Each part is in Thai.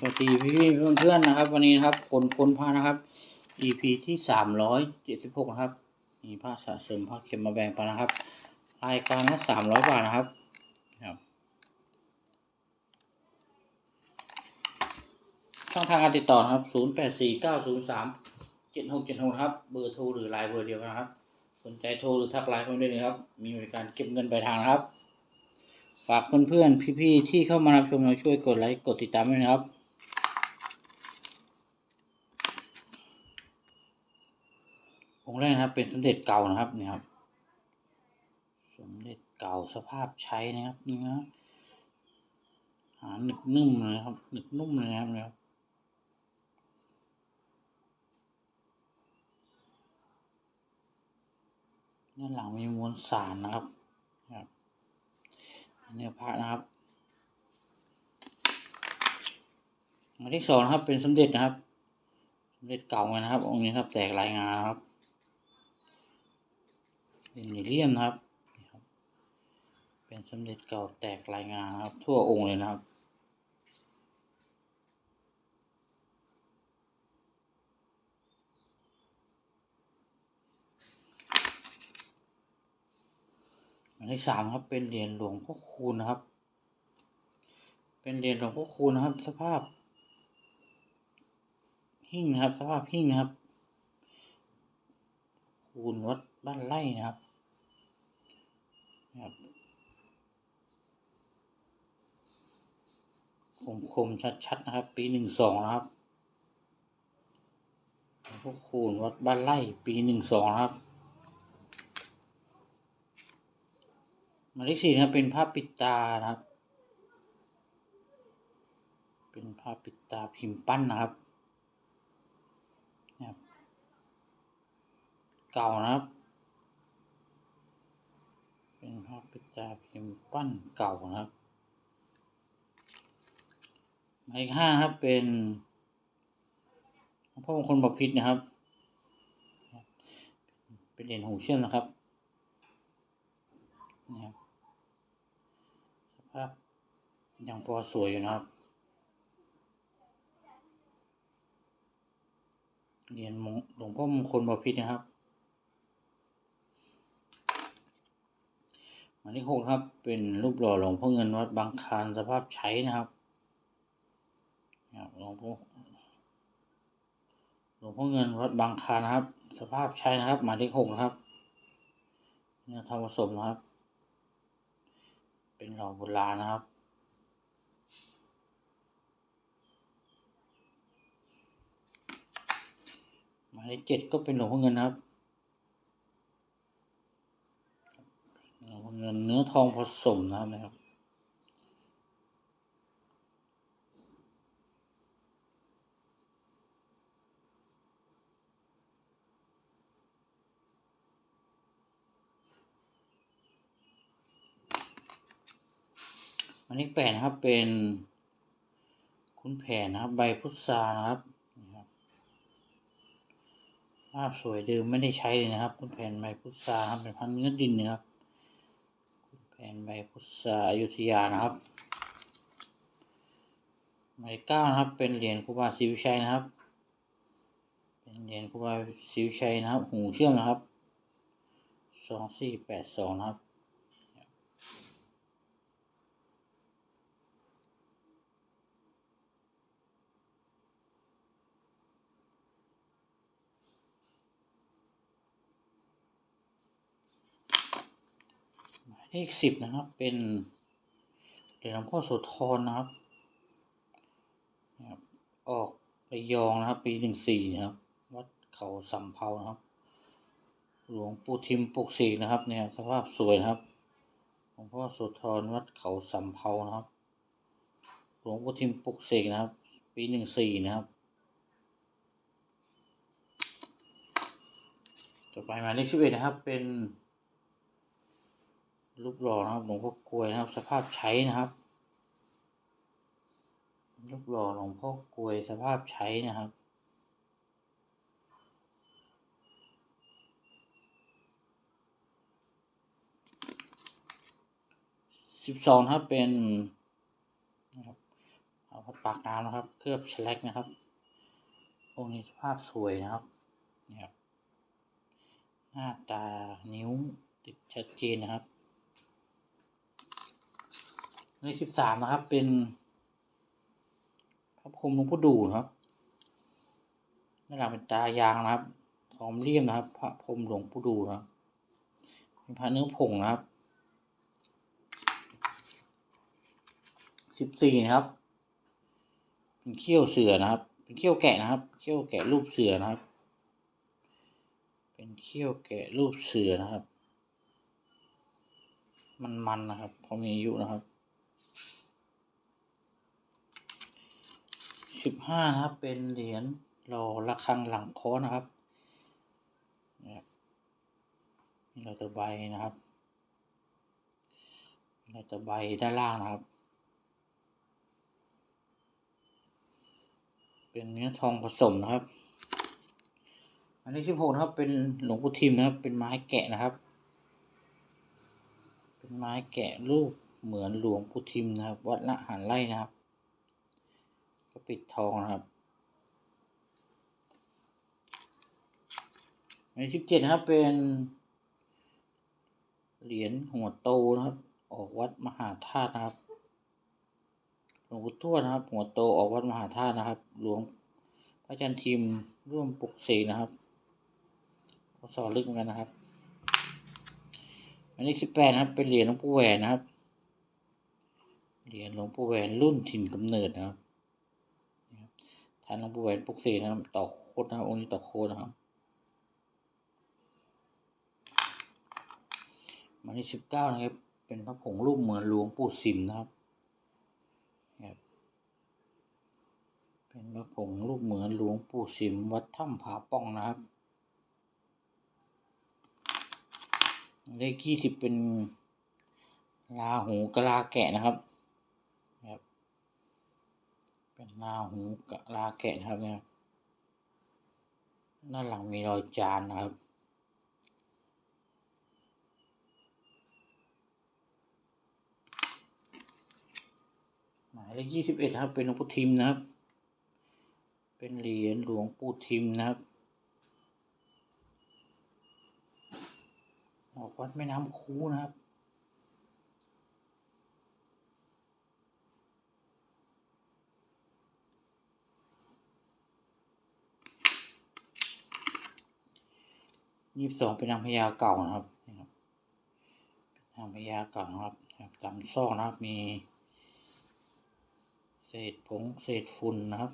สวัสดีพี่พี่เพื่อนๆนะครับ วันนี้นะครับคนคนพานะครับ EP ที่สามร้อยเจ็ดสิบหกนะครับ มีผ้าสะสมผ้าเข็มมาแบ่งปันนะครับ รายการละสามร้อยบาทนะครับครับช่องทางการติดต่อนะครับศูนย์แปดสี่เก้าศูนย์สามเจ็ดหกเจ็ดหกครับ เบอร์โทรหรือไลน์เบอร์เดียวนะครับ สนใจโทรหรือทักไลน์เข้ามาได้เลยครับ มีบริการเก็บเงินปลายทางนะครับฝากเพื่อนๆพี่ๆที่เข้ามารับชมเราช่วยกดไลค์กดติดตามด้วยนะครับ องค์แรกนะครับ เป็นสมเด็จเก่านะครับนี่ครับ สมเด็จเก่าสภาพใช้นะครับนี่นะหาหนึกนุ่มเลยนะครับหนึกนุ่มเลยนะครับเนี่ครับด้านหลังมีมวลสารนะครับนะครับเนื้อพระนะครับอันที่สองนะครับเป็นสมเด็จนะครับสมเด็จเก่าไงนะครับ องค์นี้ครับแตกลายงานครับ เป็นมิเลียมนะครับนี่ครับ เป็นสมเด็จเก่าแตกลายงานนะครับ ทั่วองค์เลยนะครับอันที่สามครับเป็นเหรียญหลวงพ่อคูณนะครับ เป็นเหรียญหลวงพ่อคูณนะครับ สภาพ หิ้งนะครับ สภาพหิ้งนะครับ คูณวัดบ้านไร่นะครับ ครับคมคมๆชัดๆนะครับ ปีหนึ่งสองนะครับหลวงพ่อคูณวัดบ้านไร่ปีหนึ่งสองนะครับหมายเลขสี่นะครับเป็นภาพปิดตานะครับ เป็นภาพปิดตาพิมพ์ปั้นนะครับ เก่านะครับ นะครับเป็นภาพปิดตาพิมพ์ปั้นเก่านะครับหมายเลขห้านะครับเป็นหลวงพ่อมงคลบพิตรนะครับ เป็นเหรียญหูเชื่อมนะครับนี่ครับสภาพยังพอสวยอยู่นะครับเหรียญหลวงพ่อมงคลบพิตรนะครับ หมายเลขหกครับ เป็นรูปหล่อหลวงพ่อเงินวัดบางคานสภาพใช้นะครับหลวงพ่อหลวงพ่อเงินวัดบางคานนะครับ สภาพใช้นะครับ หมายเลขหกนะครับเนื้อทองผสมนะครับ เป็นหล่อโบราณนะครับหมายเลขเจ็ดก็เป็นหลวงพ่อเงินนะครับหลวงพ่อ เงินเนื้อทองผสมนะครับนะครับ อันนี้แปดนะครับเป็นคุณแผนนะครับ ใบพุทรานะครับภาพสวยเดิมไม่ได้ใช้เลยนะครับ คุณแผนใบพุทราครับเป็นพันเนื้อดินนะครับ คุณแผนใบพุทราอยุธยานะครับหมายเก้านะครับเป็นเหรียญครูบาศิวชัยนะครับ เป็นเหรียญครูบาศิวชัยนะครับ หูเชื่อมนะครับสองสี่แปดสองนะครับ เลขสิบนะครับ เป็นเหรียญหลวงพ่อโสธรนะครับ ออกระยองนะครับ ปีหนึ่งสี่นะครับ วัดเขาสำเภานะครับ หลวงปู่ทิมปุกเสกนะครับ เนี่ยสภาพสวยนะครับหลวงพ่อโสธรวัดเขาสำเภานะครับ หลวงปู่ทิมปุกเสกนะครับ ปีหนึ่งสี่นะครับต่อไปหมายเลขสิบเอ็ดนะครับ เป็น รูปหล่อนะครับหลวงพ่อกลวยนะครับ สภาพใช้นะครับรูปหล่อหลวงพ่อกลวยสภาพใช้นะครับสิบสองครับเป็นนะครับวัดปากน้ำนะครับ เคลือบแฉลกนะครับองค์นี้สภาพสวยนะครับนี่ครับหน้าตานิ้วติดชัดเจนนะครับ เลขสิบสามนะครับ เป็นพระพรหมหลวงพ่อดูนะครับด้านหลังเป็นตายางนะครับพร้อมเลี่ยมนะครับ พระพรหมหลวงพ่อดูนะครับเป็นพระเนื้อผงนะครับสิบสี่นะครับ เป็นเขี้ยวเสือนะครับ เป็นเขี้ยวแกะนะครับ เขี้ยวแกะรูปเสือนะครับ เป็นเขี้ยวแกะรูปเสือนะครับ มันมันนะครับพอมีอายุนะครับ สิบห้านะครับ เป็นเหรียญรอระฆังหลังค้อนะครับนะครับมีเราตะใบนะครับ เราตะใบด้านล่างนะครับ เป็นเนื้อทองผสมนะครับ อันที่สิบหกนะครับ เป็นหลวงปู่ทิมนะครับ เป็นไม้แกะนะครับ เป็นไม้แกะรูปเหมือนหลวงปู่ทิมนะครับ วัดละหันไร่นะครับ ปิดทองนะครับอันที่สิบเจ็ดนะครับเป็นเหรียญหัวโตนะครับ ออกวัดมหาธาตุนะครับหลวงปู่ทวดนะครับ หัวโตออกวัดมหาธาตุนะครับหลวงพระอาจารย์ทิมร่วมปลุกเสกนะครับสอนลึกเหมือนกันนะครับ อันนี้สิบแปดนะครับ เป็นเหรียญหลวงปู่แหวนนะครับเหรียญหลวงปู่แหวนรุ่นถิ่นกำเนิดนะครับ ท่านหลวงปู่แหวนปุกเสกนะครับต่อโคดนะครับองค์นี้ต่อโคดนะครับอันนี้สิบเก้านะครับ เป็นพระผงรูปเหมือนหลวงปู่สิมนะครับเป็นพระผงรูปเหมือนหลวงปู่สิมวัดถ้ำผาป้องนะครับเลขยี่สิบเป็นลาหูกะลาแกะนะครับ เป็นลาหูกะลาแกะนะครับเนี่ยด้านหลังมีรอยจานนะครับ หมายเลขยี่สิบเอ็ดครับ เป็นหลวงปู่ทิมนะครับ เป็นเหรียญหลวงปู่ทิมนะครับออกวัดแม่น้ำคูนะครับ ยี่สิบสองเป็นนางพญาเก่านะครับนะครับนางพญาเก่านะครับตามซอกนะครับมี เศษผงเศษฝุ่นนะครับ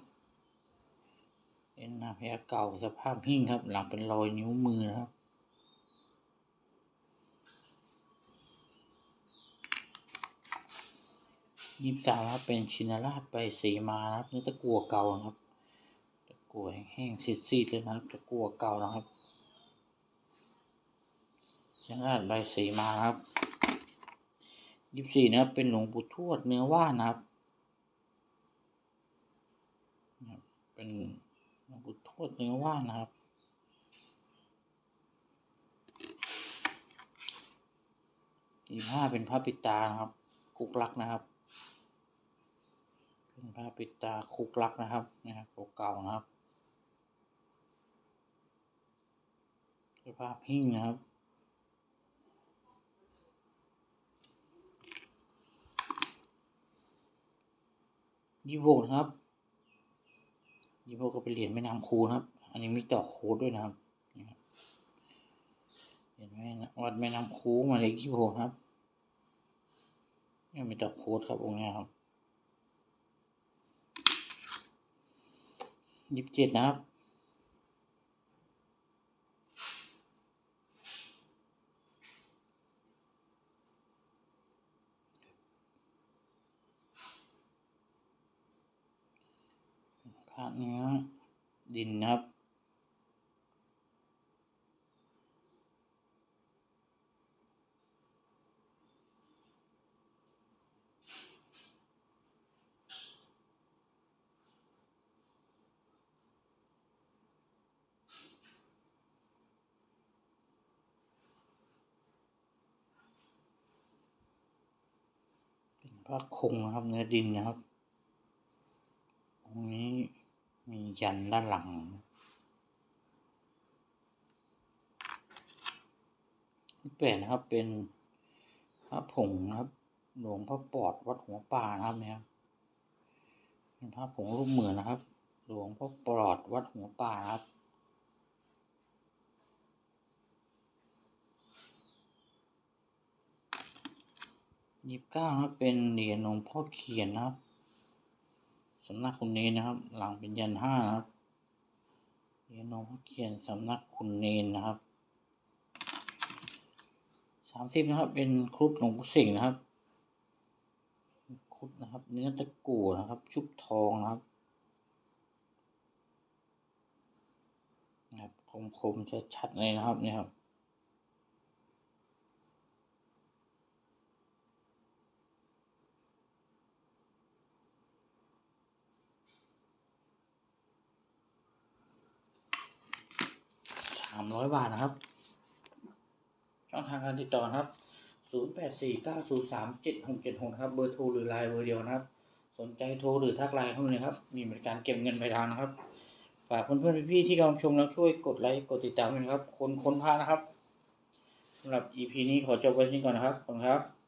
เป็นนางพญาเก่าสภาพหิ้งครับ หลังเป็นรอยนิ้วมือนะครับยี่สิบสามครับเป็นชินราชใบสีมานะครับนื้อตะกัวเก่านะครับ ตะกัวแห้งๆซีดๆเลยนะครับ ตะกัวเก่านะครับ ชินราชใบสีมาครับยี่สิบสี่นะครับเป็นหลวงปู่ทวดเนื้อว่านนะครับ เป็นหลวงปู่ทวดเนื้อว่านนะครับยี่ห้าเป็นพระปิตานะครับกุกลักนะครับ เป็นพระปิตาคุกลักนะครับนะครับเก่าๆนะครับสภาพหิ้งนะครับ ยี่หกนะครับยี่หกก็เป็นเหรียญแม่น้ำคูนะครับ อันนี้มีต่อโค้ดด้วยนะครับเห็นไหมวัดแม่น้ำคูมาเลยยี่หกครับนี่มีต่อโค้ดครับองค์นี้ครับยี่สิบเจ็ดนะครับ พระเนื้อดินนะครับ เป็น พระคงนะครับ เนื้อดินนะครับรงนี้มียันด้านหลังที่แปดนะครับเป็นพระผงนะครับ หลวงพ่อปอดวัดหัวป่านะครับเนี่ยเป็นพระผงรูปเหมือนนะครับ หลวงพ่อปอดวัดหัวป่านะครับ ยี่สิบเก้านะเป็นเหรียญหลวงพ่อเขียนนะครับสำนักคุณเนนนะครับ หลังเป็นยันห้านะครับเหรียญหลวงพ่อเขียนสำนักคุณเนนนะครับสามสิบนะครับ เป็นครุฑหลวงปู่สิงห์นะครับครุฑนะครับ เนื้อตะกั่วนะครับ ชุบทองนะครับนะครับคมๆชัดๆเลยนะครับเนี่ยครับ สามร้อยบาทนะครับ ช่องทางการติดต่อนะครับศูนย์แปดสี่เก้าศูนย์สามเจ็ดหกเจ็ดหกครับ เบอร์โทรหรือไลน์เบอร์เดียวนะครับ สนใจโทรหรือทักไลน์เข้ามาเลยครับ มีบริการเก็บเงินปลายทางนะครับ ฝากเพื่อนๆพี่ๆที่กำลังชมแล้วช่วยกดไลค์กดติดตามด้วยนะครับ คนค้นพานะครับสำหรับ EP นี้ขอจบไว้ที่นี่ก่อนนะครับขอบคุณครับ